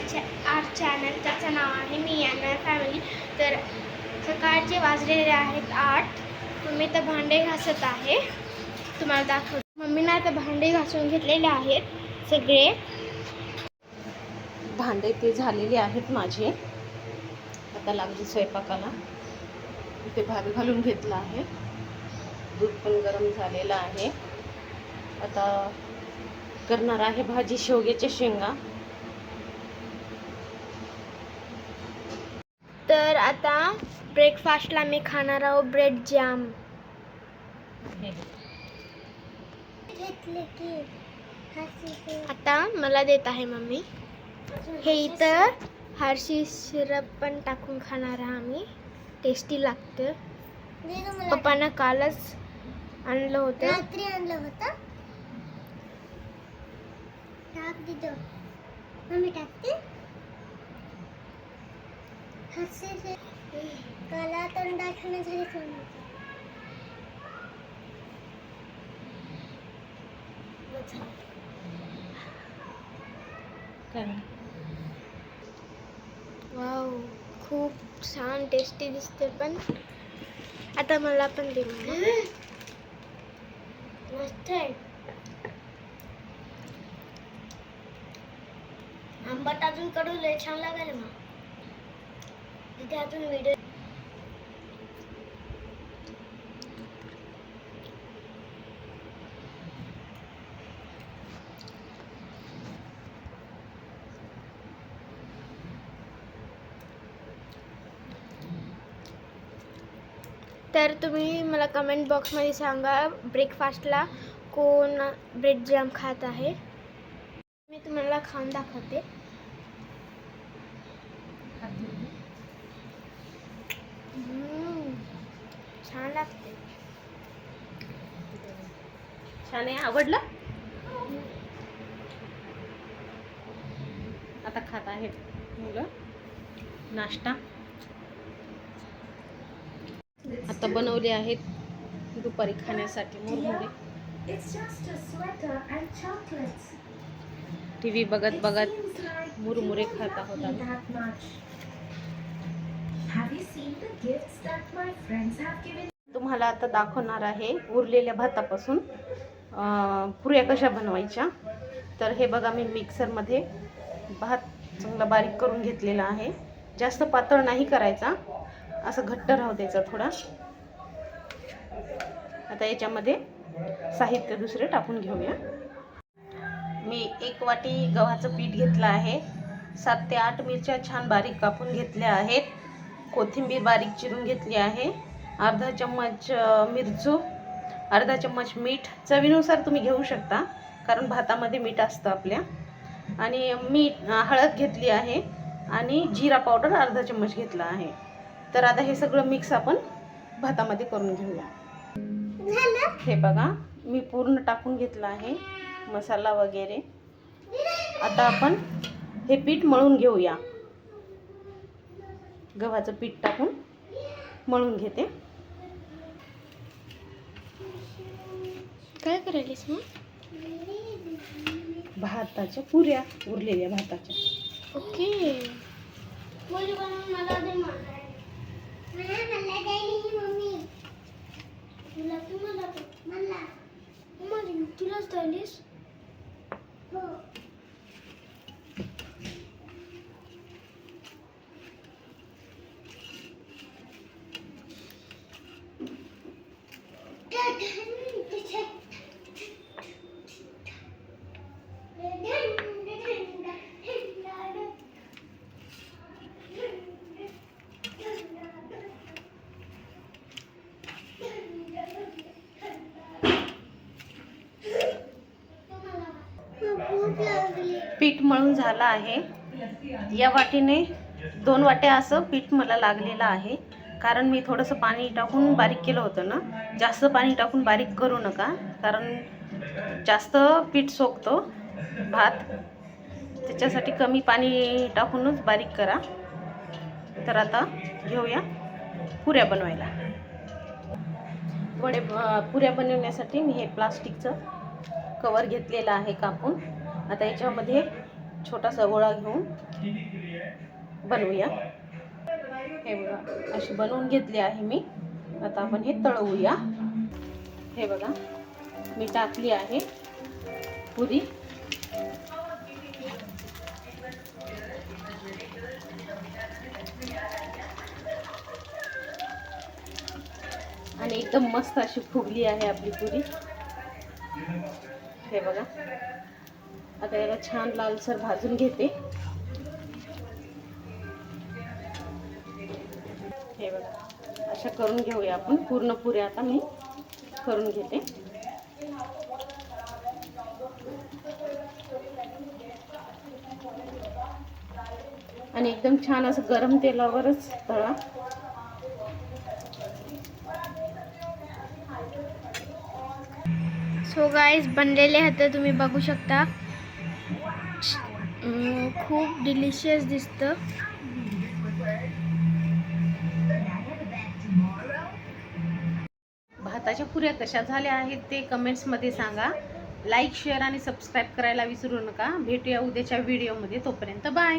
चॅ art channel त्याचं नाव आहे मी यांना फॅमिली तर सकाळचे वाजलेले आहेत आठ. तुम्ही तर भांडे घासत आहे. तुम्हाला दाखवतो. मम्मीनं आता भांडे घासून घेतलेले आहेत सगळे. भांडे ते झालेले आहेत माझे. आता लागली स्वयंपाकाला. इथे भात घालून घेतला आहे. दूध पण गरम झालेलं आहे. आता करणार आहे भाजी शेवग्याच्या शेंगा. तर आता ब्रेकफास्टला मी खाणार आहोत ब्रेड जॅम आता मला देत आहे मम्मी. हे इथं हर्षी सिरप पण टाकून खाणार आहे आम्ही. टेस्टी लागतं. पप्पानं कालच आणलं होतं. रात्री आणलं होतं. टाक मम्मी टाकते? खूप छान टेस्टी दिसते आता मला पण दे मस्त आहे आंबट अजून कडू लय छान लागेल मग त्यातून व्हिडिओ तर तुम्ही मला कमेंट बॉक्समध्ये सांगा ब्रेकफास्टला कोण ब्रेड जॅम खात आहे. मी तुम्हाला खाऊन दाखवते. छान लागते. छान आहे आवडलं? आता खात आहेत मुलं. नाश्ता. आता बनवले आहेत दुपारी खाण्यासाठी मुरमुरे. टी व्ही बघत बघत मुरमुरे खात आहोत तुम्हाला आता दाखवणार आहे उरलेल्या भातापासून पुऱ्या कशा बनवायच्या. तर हे बघा मी मिक्सरमध्ये भात चांगला बारीक करून घेतलेला आहे. जास्त पातळ नाही करायचा असं घट्ट राहू द्यायचा थोडा. आता याच्यामध्ये साहित्य दुसरे टाकून घेऊया. मी एक वाटी गव्हाचं पीठ घेतलं आहे. सात ते आठ मिरच्या छान बारीक कापून घेतल्या आहेत. कोथिंबीर बारीक चिरून घेतली आहे. अर्धा चम्मच मिरचू अर्धा चम्मच मीठ. चवीनुसार तुम्ही घेऊ शकता कारण भातामध्ये मीठ असतं आपल्या. आणि मीठ हळद घेतली आहे आणि जिरा पावडर अर्धा चम्मच घेतला आहे. तर आता हे सगळं मिक्स आपण भातामध्ये करून घेऊया. हे बघा मी पूर्ण टाकून घेतलं आहे मसाला वगैरे. आता आपण हे पीठ मळून घेऊया. गव्हाचं पीठ टाकून मळून घेते. काय करायलीस मग? भाताच्या पुऱ्या उरलेल्या भाताच्या. ओके. मुली बनवून मला दे मला मला द्यायली मम्मी तुला तू मला दे. मला मग तुलाच द्यायलीस हो भूक लागली पीठ मळून झालं आहे. या वाटीने दोन वाट्या असं पीठ मला लागलेलं आहे. कारण मी थोडंसं पाणी टाकून बारीक केलं होतं ना. जास्त पाणी टाकून बारीक करू नका. कारण जास्त पीठ सोकतो भात. त्याच्यासाठी कमी पाणी टाकूनच बारीक करा. तर आता घेऊया पुऱ्या बनवायला. वडे पुऱ्या बनवण्यासाठी मी हे प्लास्टिकचं कवर घेतलेलं आहे कापून. आता याच्यामध्ये छोटासा गोळा घेऊन बनवूया. हे बघा अशी बनवून घेतली आहे मी. आता आपण हे तळवूया. हे बघा मी टाकली आहे पुरी. आणि एकदम मस्त अशी फुगली आहे आपली पुरी. हे बघा. आता याला छान लालसर भाजून घेते. हे बघा अशा करून घेऊया आपण. पूर्ण पुऱ्या आता मी करून घेते. आणि एकदम छान असं गरम तेलावरच तळा. सो गाईज बनलेले होते तुम्ही बघू शकता. खूप डिलिशियस दिसतं. भाताच्या पुऱ्या कशा झाल्या आहेत ते कमेंट्समध्ये सांगा. लाईक शेअर आणि सबस्क्राईब करायला विसरू नका. भेटूया उद्याच्या व्हिडिओमध्ये तोपर्यंत बाय